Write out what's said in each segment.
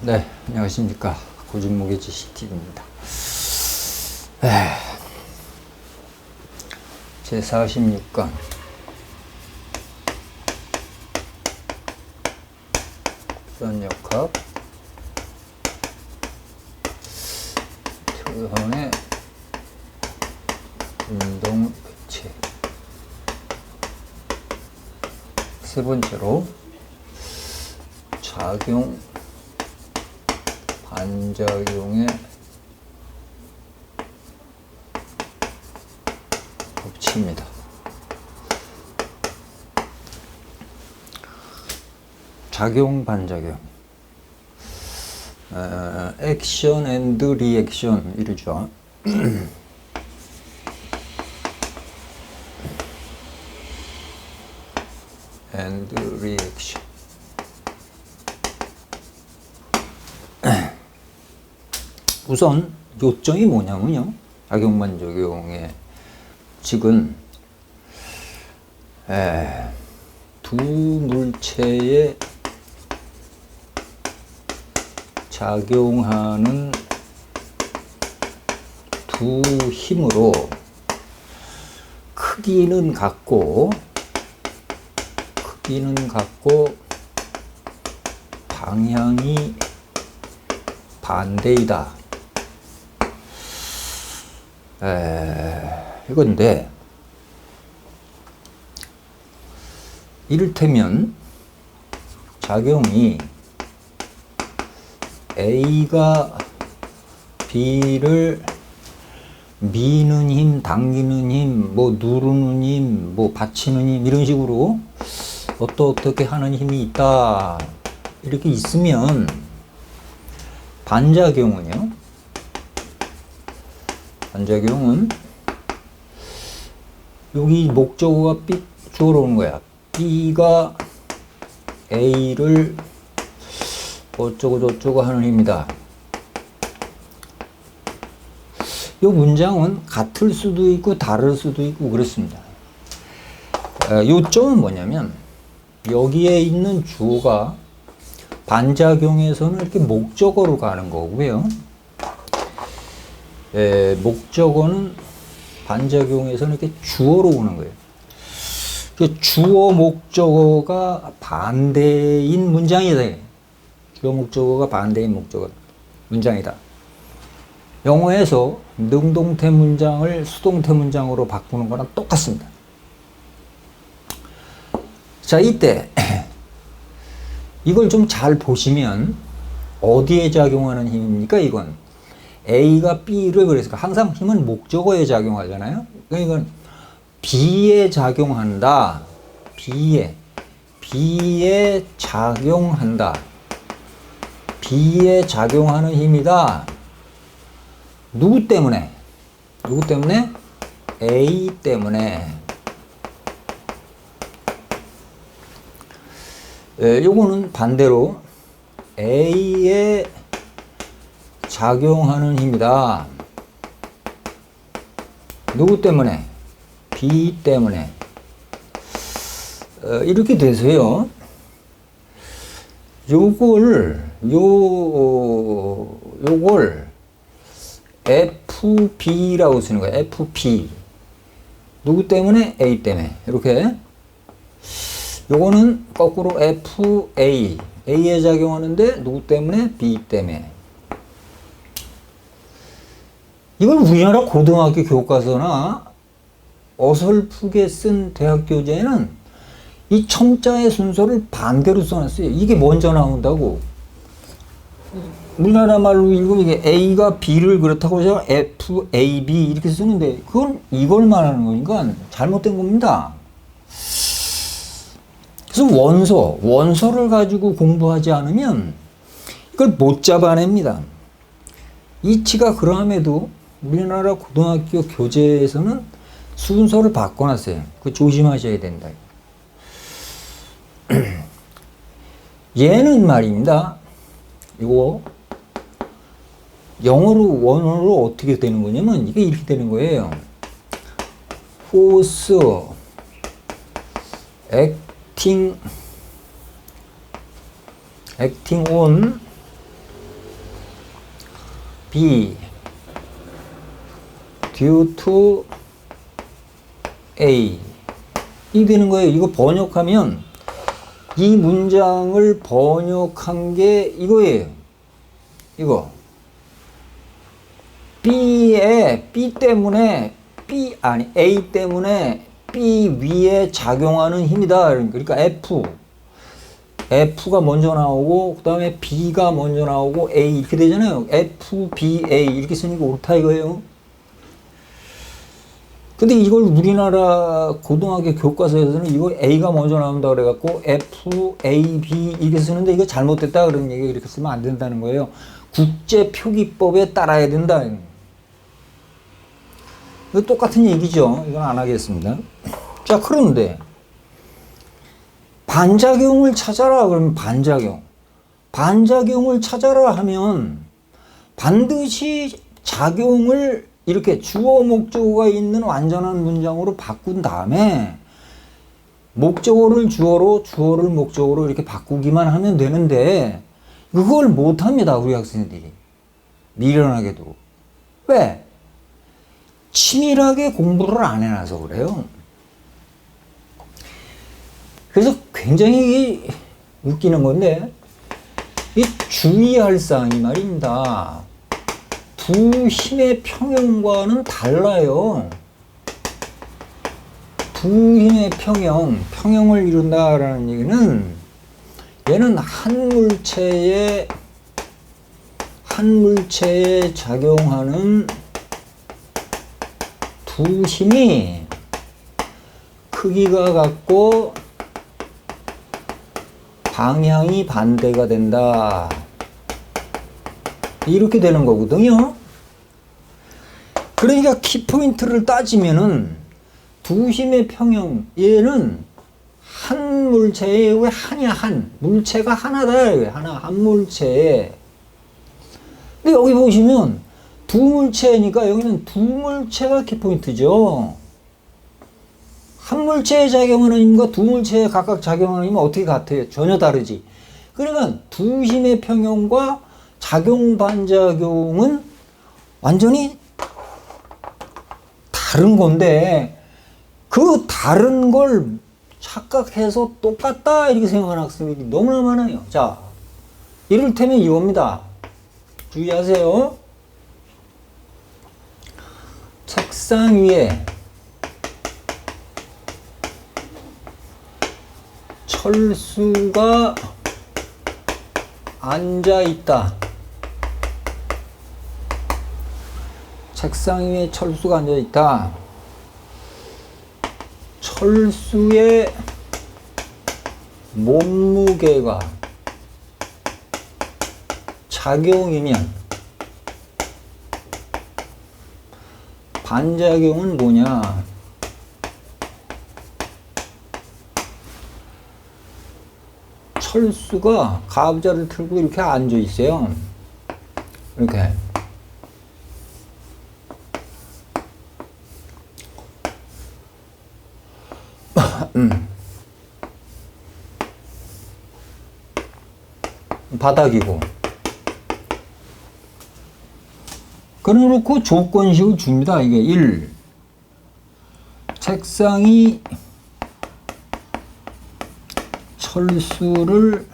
네, 안녕하십니까. 고진무게지 CTV입니다. 제 46강. 선역합. 표현의 운동 배치. 세 번째로 작용 반작용의 법칙입니다. 작용 반작용 어, 액션 앤드 리액션 이르죠. 앤드 리액션 우선 요점이 뭐냐면요. 작용반작용의 직은 에, 두 물체에 작용하는 두 힘으로 크기는 같고 크기는 같고 방향이 반대이다. 에, 이건데 이를테면 작용이 A가 B를 미는 힘, 당기는 힘, 뭐 누르는 힘, 뭐 받치는 힘 이런 식으로 어떠 어떻게 하는 힘이 있다 이렇게 있으면 반작용은요. 반작용은 여기 목적어가 B 쪽으로 오는 거야. B가 A를 어쩌고 저쩌고 하는 힘이다. 이 문장은 같을 수도 있고 다를 수도 있고 그렇습니다. 요점은 뭐냐면 여기에 있는 주어가 반작용에서는 이렇게 목적어로 가는 거고요. 에, 목적어는 반작용에서는 이렇게 주어로 오는 거예요. 그 주어 목적어가 반대인 문장이다. 주어 목적어가 반대인 목적어 문장이다. 영어에서 능동태 문장을 수동태 문장으로 바꾸는 거랑 똑같습니다. 자, 이때 이걸 좀 잘 보시면 어디에 작용하는 힘입니까? 이건 A가 B를 그래서 항상 힘은 목적어에 작용하잖아요. 그러니까 B에 작용한다. B에 B에 작용한다. B에 작용하는 힘이다. 누구 때문에? 누구 때문에? A 때문에. 에, 요거는 반대로 A에 작용하는 힘이다. 누구 때문에? B 때문에. 어, 이렇게 돼서요. 요걸, 요, 요걸 FB라고 쓰는 거예요. FB. 누구 때문에? A 때문에. 이렇게. 요거는 거꾸로 FA. A에 작용하는데 누구 때문에? B 때문에. 이걸 우리나라 고등학교 교과서나 어설프게 쓴 대학 교재는 이 첨자의 순서를 반대로 써놨어요. 이게 먼저 나온다고. 우리나라 말로 읽으면 이게 A가 B를 그렇다고 해서 F, A, B 이렇게 쓰는데 그건 이걸 말하는 거니까 잘못된 겁니다. 그래서 원서, 원서를 가지고 공부하지 않으면 이걸 못 잡아냅니다. 이치가 그러함에도 우리나라 고등학교 교재에서는 순서를 바꿔놨어요. 그 조심하셔야 된다. 얘는 말입니다. 이거 영어로 원어로 어떻게 되는 거냐면 이게 이렇게 되는 거예요. force acting acting on B due to A 이 되는 거예요. 이거 번역하면 이 문장을 번역한 게 이거예요. 이거 B에 B 때문에 B 아니 A 때문에 B 위에 작용하는 힘이다. 그러니까 F F가 먼저 나오고 그 다음에 B가 먼저 나오고 A 이렇게 되잖아요. F, B, A 이렇게 쓰니까 옳다 이거예요. 근데 이걸 우리나라 고등학교 교과서에서는 이거 A가 먼저 나온다 그래갖고 F, A, B 이렇게 쓰는데 이거 잘못됐다 그런 얘기 이렇게 쓰면 안 된다는 거예요. 국제 표기법에 따라야 된다. 이거 똑같은 얘기죠. 이건 안 하겠습니다. 자, 그런데 반작용을 찾아라 그러면 반작용. 반작용을 찾아라 하면 반드시 작용을 이렇게 주어 목적어가 있는 완전한 문장으로 바꾼 다음에 목적어를 주어로 주어를 목적어로 이렇게 바꾸기만 하면 되는데 그걸 못 합니다. 우리 학생들이. 미련하게도. 왜? 치밀하게 공부를 안 해놔서 그래요. 그래서 굉장히 웃기는 건데, 이 주의할 사항이 말입니다. 두 힘의 평형과는 달라요. 두 힘의 평형, 평형을 이룬다라는 얘기는 얘는 한 물체에 한 물체에 작용하는 두 힘이 크기가 같고 방향이 반대가 된다. 이렇게 되는 거거든요. 그러니까 키포인트를 따지면은 두 힘의 평형, 얘는 한 물체에 왜 한이야, 한. 물체가 하나다. 왜 하나, 한 물체에. 근데 여기 보시면 두 물체니까 여기는 두 물체가 키포인트죠. 한 물체에 작용하는 힘과 두 물체에 각각 작용하는 힘은 어떻게 같아요? 전혀 다르지. 그러니까 두 힘의 평형과 작용 반작용은 완전히 다른 건데 그 다른 걸 착각해서 똑같다 이렇게 생각하는 학생들이 너무나 많아요. 자, 이를테면 이겁니다. 주의하세요. 책상 위에 철수가 앉아 있다. 책상 위에 철수가 앉아 있다. 철수의 몸무게가 작용이면 반작용은 뭐냐? 철수가 가부좌를 틀고 이렇게 앉아 있어요. 이렇게. 음. 바닥이고. 그래놓고 조건식을 줍니다. 이게 1. 책상이 철수를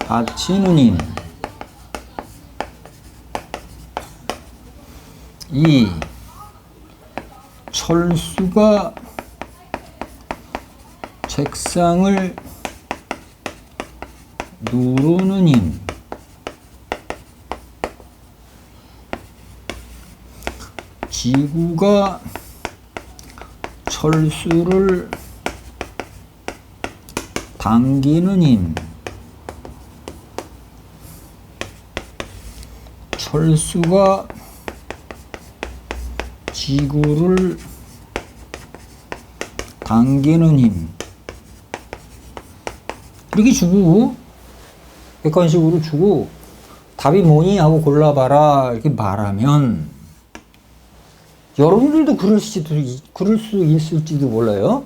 받치는 힘. 2. 철수가 책상을 누르는 힘. 지구가 철수를 당기는 힘. 철수가 지구를 당기는 힘. 이렇게 주고, 객관식으로 주고, 답이 뭐니? 하고 골라봐라. 이렇게 말하면, 여러분들도 그럴 수도, 있- 그럴 수 있을지도 몰라요.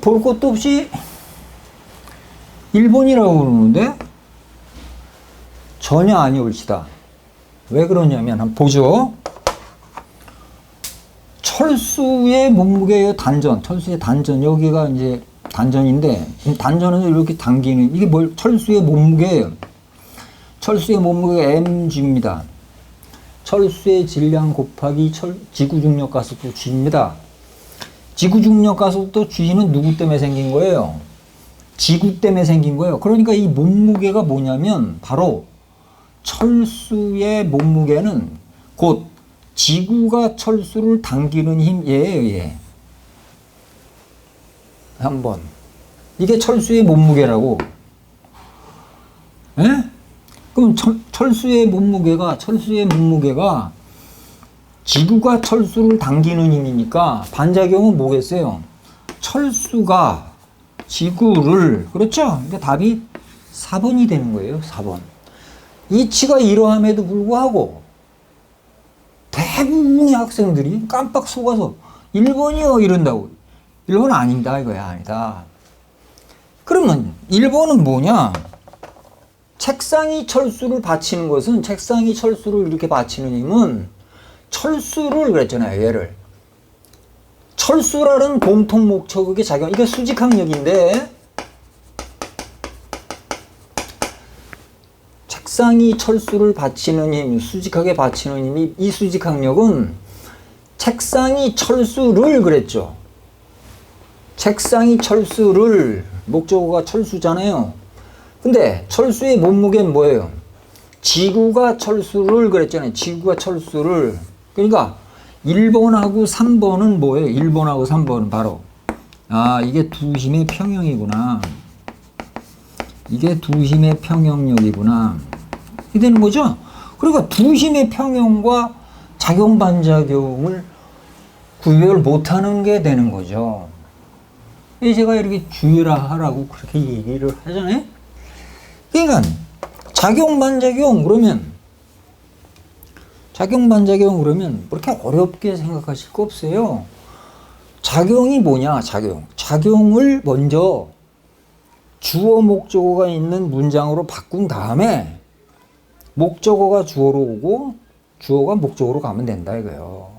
볼 것도 없이 일본이라고 그러는데 전혀 아니올시다. 왜 그러냐면 한번 보죠. 철수의 몸무게의 단전, 철수의 단전 여기가 이제 단전인데 이 단전은 이렇게 당기는 이게 뭘 철수의 몸무게예요. 철수의 몸무게 mg입니다. 철수의 질량 곱하기 철, 지구 중력 가속도 g입니다. 지구 중력 가속도 g는 누구 때문에 생긴 거예요? 지구 때문에 생긴 거예요. 그러니까 이 몸무게가 뭐냐면 바로 철수의 몸무게는 곧 지구가 철수를 당기는 힘에 의해 한 번 이게 철수의 몸무게라고. 예? 그럼 철, 철수의 몸무게가 철수의 몸무게가 지구가 철수를 당기는 힘이니까 반작용은 뭐겠어요? 철수가 지구를 그렇죠? 그러니까 답이 4번이 되는 거예요. 4번. 이치가 이러함에도 불구하고 대부분의 학생들이 깜빡 속아서 1번이요 이런다고. 1번 아니다 이거야 아니다. 그러면 1번은 뭐냐? 책상이 철수를 받치는 것은 책상이 철수를 이렇게 받치는 힘은 철수를 그랬잖아요 얘를 철수라는 공통 목적의 작용 이게 수직항력인데 책상이 철수를 받치는 힘 수직하게 받치는 힘이 이 수직항력은 책상이 철수를 그랬죠 책상이 철수를 목적어가 철수잖아요 근데 철수의 몸무게는 뭐예요? 지구가 철수를 그랬잖아요. 지구가 철수를. 그러니까 1번하고 3번은 뭐예요? 1번하고 3번은 바로 아, 이게 두 힘의 평형이구나. 이게 두 힘의 평형력이구나. 이게 되는 거죠? 그러니까 두 힘의 평형과 작용 반작용을 구별 못하는 게 되는 거죠. 이 제가 이렇게 주의라 하라고 그렇게 얘기를 하잖아요. 그러니까 작용 반작용 그러면 작용 반작용 그러면 그렇게 어렵게 생각하실 거 없어요. 작용이 뭐냐? 작용. 작용을 먼저 주어 목적어가 있는 문장으로 바꾼 다음에 목적어가 주어로 오고 주어가 목적어로 가면 된다 이거예요.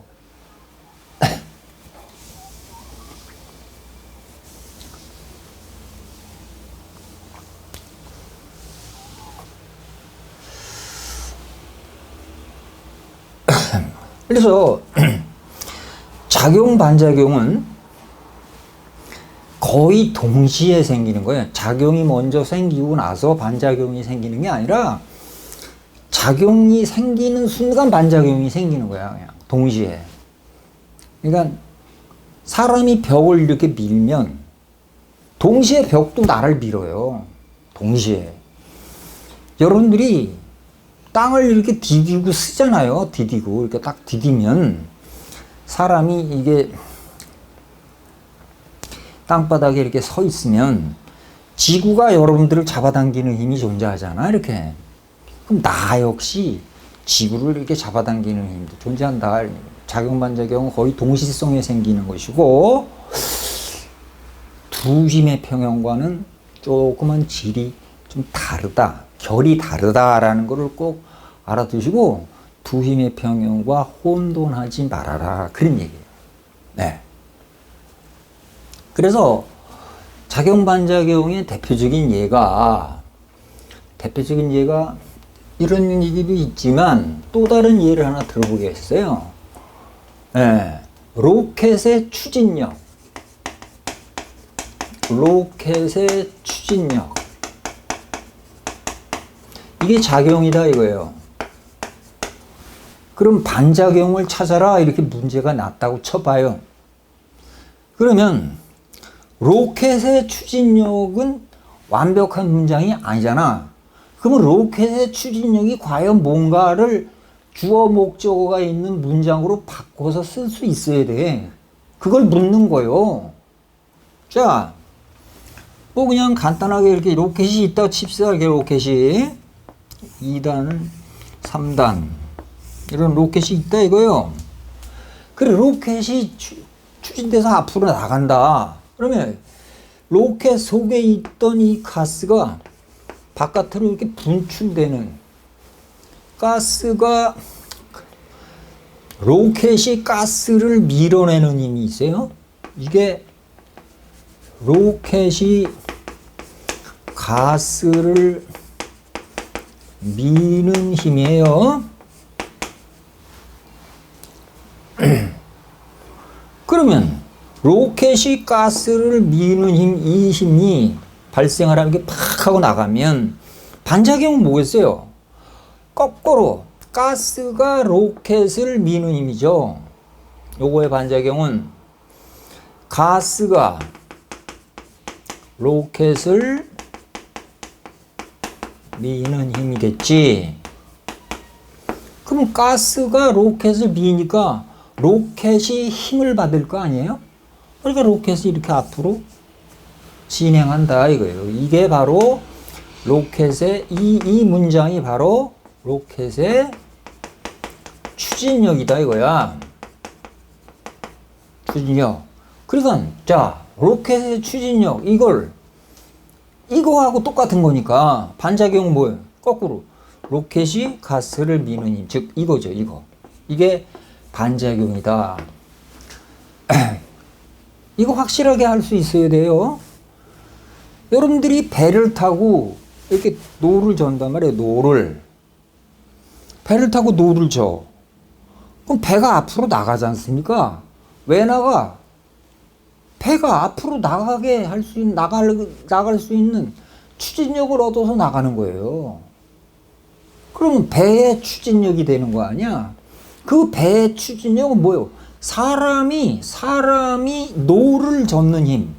그래서 작용 반작용은 거의 동시에 생기는 거예요. 작용이 먼저 생기고 나서 반작용이 생기는 게 아니라 작용이 생기는 순간 반작용이 생기는 거야. 그냥 동시에. 그러니까 사람이 벽을 이렇게 밀면 동시에 벽도 나를 밀어요. 동시에. 여러분들이 땅을 이렇게 디디고 쓰잖아요. 디디고 이렇게 딱 디디면 사람이 이게 땅바닥에 이렇게 서 있으면 지구가 여러분들을 잡아당기는 힘이 존재하잖아. 이렇게. 그럼 나 역시 지구를 이렇게 잡아당기는 힘도 존재한다. 작용반작용은 거의 동시성에 생기는 것이고 두 힘의 평형과는 조그만 질이 좀 다르다. 결이 다르다라는 것을 꼭 알아두시고 두 힘의 평형과 혼돈하지 말아라. 그런 얘기예요. 네. 그래서 작용 반작용의 대표적인 예가 대표적인 예가 이런 얘기도 있지만 또 다른 예를 하나 들어보겠어요. 네. 로켓의 추진력. 로켓의 추진력. 이게 작용이다 이거예요. 그럼 반작용을 찾아라 이렇게 문제가 났다고 쳐봐요. 그러면 로켓의 추진력은 완벽한 문장이 아니잖아. 그러면 로켓의 추진력이 과연 뭔가를 주어 목적어가 있는 문장으로 바꿔서 쓸 수 있어야 돼. 그걸 묻는 거요. 자, 뭐 그냥 간단하게 이렇게 로켓이 있다고 칩시다. 이렇게 로켓이. 2단, 3단. 이런 로켓이 있다 이거요. 그래, 로켓이 추, 추진돼서 앞으로 나간다. 그러면 로켓 속에 있던 이 가스가 바깥으로 이렇게 분출되는 가스가 로켓이 가스를 밀어내는 힘이 있어요. 이게 로켓이 가스를 미는 힘이에요. 그러면 로켓이 가스를 미는 힘, 이 힘이 발생하라는 게팍 하고 나가면 반작용은 뭐겠어요? 거꾸로 가스가 로켓을 미는 힘이죠. 요거의 반작용은 가스가 로켓을 미는 힘이겠지. 그럼 가스가 로켓을 미니까 로켓이 힘을 받을 거 아니에요? 그러니까 로켓이 이렇게 앞으로 진행한다 이거예요. 이게 바로 로켓의 이, 이 문장이 바로 로켓의 추진력이다 이거야. 추진력. 그러니까 자 로켓의 추진력 이걸 이거하고 똑같은 거니까 반작용은 뭐예요? 거꾸로 로켓이 가스를 미는 힘, 즉 이거죠 이거. 이게 반작용이다. 이거 확실하게 할 수 있어야 돼요. 여러분들이 배를 타고 이렇게 노를 전단 말이에요. 노를. 배를 타고 노를 져. 그럼 배가 앞으로 나가지 않습니까? 왜 나가? 배가 앞으로 나가게 할 수 있는, 나갈, 나갈 수 있는 추진력을 얻어서 나가는 거예요. 그러면 배의 추진력이 되는 거 아니야? 그 배의 추진력은 뭐예요? 사람이, 사람이 노를 젓는 힘.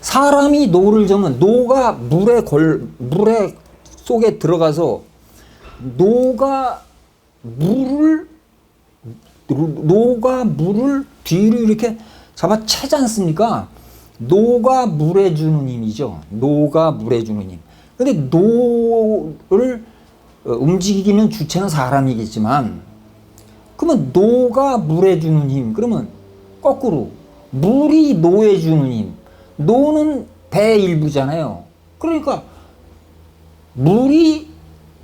사람이 노를 저면 노가 물에 걸 물에 속에 들어가서 노가 물을 노가 물을 뒤로 이렇게 잡아 채지 않습니까? 노가 물에 주는 힘이죠. 노가 물에 주는 힘. 근데 노를 어, 움직이는 주체는 사람이겠지만 그러면 노가 물에 주는 힘. 그러면 거꾸로 물이 노에 주는 힘. 노는 배 일부잖아요. 그러니까 물이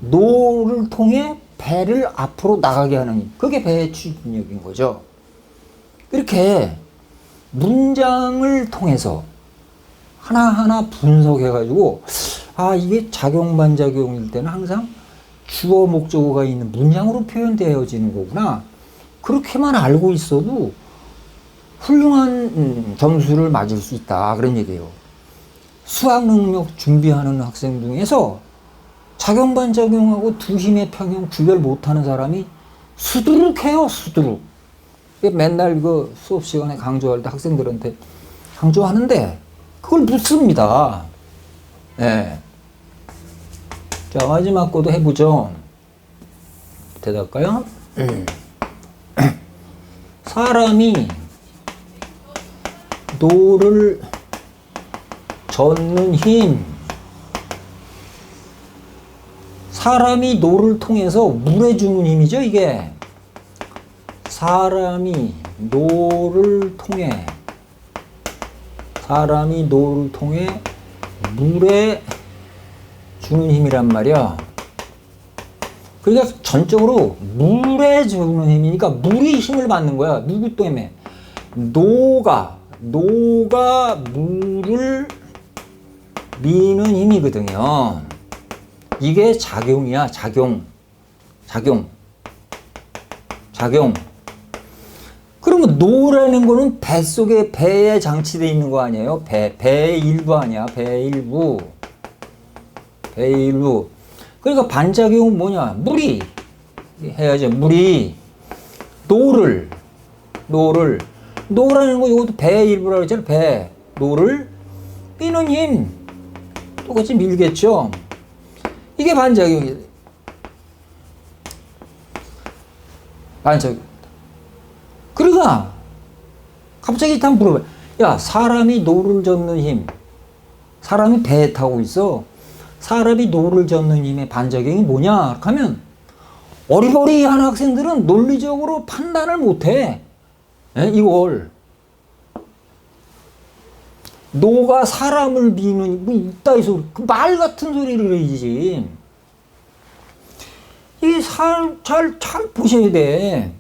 노를 통해 배를 앞으로 나가게 하는 힘. 그게 배의 추진력인 거죠. 이렇게 문장을 통해서 하나하나 분석해가지고, 아, 이게 작용, 반작용일 때는 항상 주어, 목적어가 있는 문장으로 표현되어지는 거구나. 그렇게만 알고 있어도 훌륭한 음, 점수를 맞을 수 있다. 그런 얘기예요. 수학 능력 준비하는 학생 중에서 작용 반 작용하고 두 힘의 평형 구별 못하는 사람이 수두룩해요. 수두룩. 맨날 그 수업 시간에 강조할 때 학생들한테 강조하는데 그걸 묻습니다. 네. 자 마지막 거도 해보죠. 대답할까요? 사람이 노를 젓는 힘. 사람이 노를 통해서 물에 주는 힘이죠, 이게. 사람이 노를 통해 사람이 노를 통해 물에 주는 힘이란 말이야. 그러니까 전적으로 물에 주는 힘이니까 물이 힘을 받는 거야. 누구 때문에? 노가 노가 물을 미는 힘이거든요. 이게 작용이야, 작용. 작용. 작용. 그러면 노라는 거는 배 속에 배에 장치되어 있는 거 아니에요? 배, 배의 일부 아니야? 배의 일부. 배의 일부. 그러니까 반작용은 뭐냐? 물이. 해야죠. 물이. 노를. 노를. 노라는 거 이것도 배의 일부라고 했잖아. 배. 노를 미는 힘. 똑같이 밀겠죠. 이게 반작용이에요. 반작용. 그러니까 갑자기 딱 물어봐. 야 사람이 노를 젓는 힘. 사람이 배 타고 있어. 사람이 노를 젓는 힘의 반작용이 뭐냐? 하면 어리버리한 학생들은 논리적으로 판단을 못해. 에? 이걸 노가 사람을 비는 뭐 이따 이 소리 그말 같은 소리를 해야지 이게 잘잘 잘 보셔야 돼.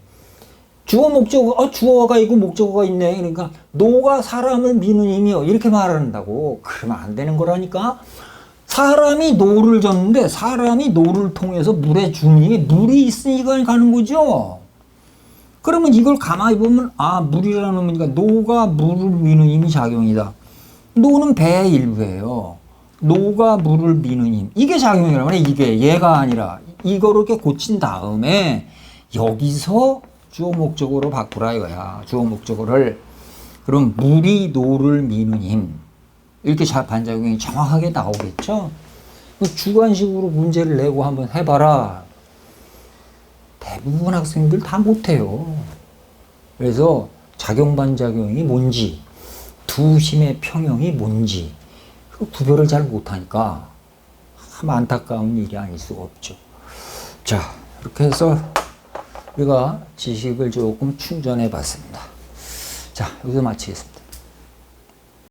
주어 목적어 어 주어가 있고 목적어가 있네. 그러니까 노가 사람을 미는 힘이요. 이렇게 말한다고. 그러면 안 되는 거라니까. 사람이 노를 졌는데 사람이 노를 통해서 물에 힘이 물이 있으니까 가는 거죠. 그러면 이걸 가만히 보면 아 물이라는 의미니까 노가 물을 미는 힘이 작용이다. 노는 배의 일부예요. 노가 물을 미는 힘. 이게 작용이라고 그래. 이게 얘가 아니라 이거를 이렇게 고친 다음에 여기서 주어 목적어로 바꾸라 이거야. 주어 목적어를. 그럼 물이 노를 미는 힘. 이렇게 자- 반작용이 정확하게 나오겠죠? 그 주관식으로 문제를 내고 한번 해봐라. 대부분 학생들 다 못해요. 그래서 작용 반작용이 뭔지, 두심의 평형이 뭔지 그 구별을 잘 못하니까 참 안타까운 일이 아닐 수가 없죠. 자, 이렇게 해서 우리가 지식을 조금 충전해 봤습니다. 자, 여기서 마치겠습니다.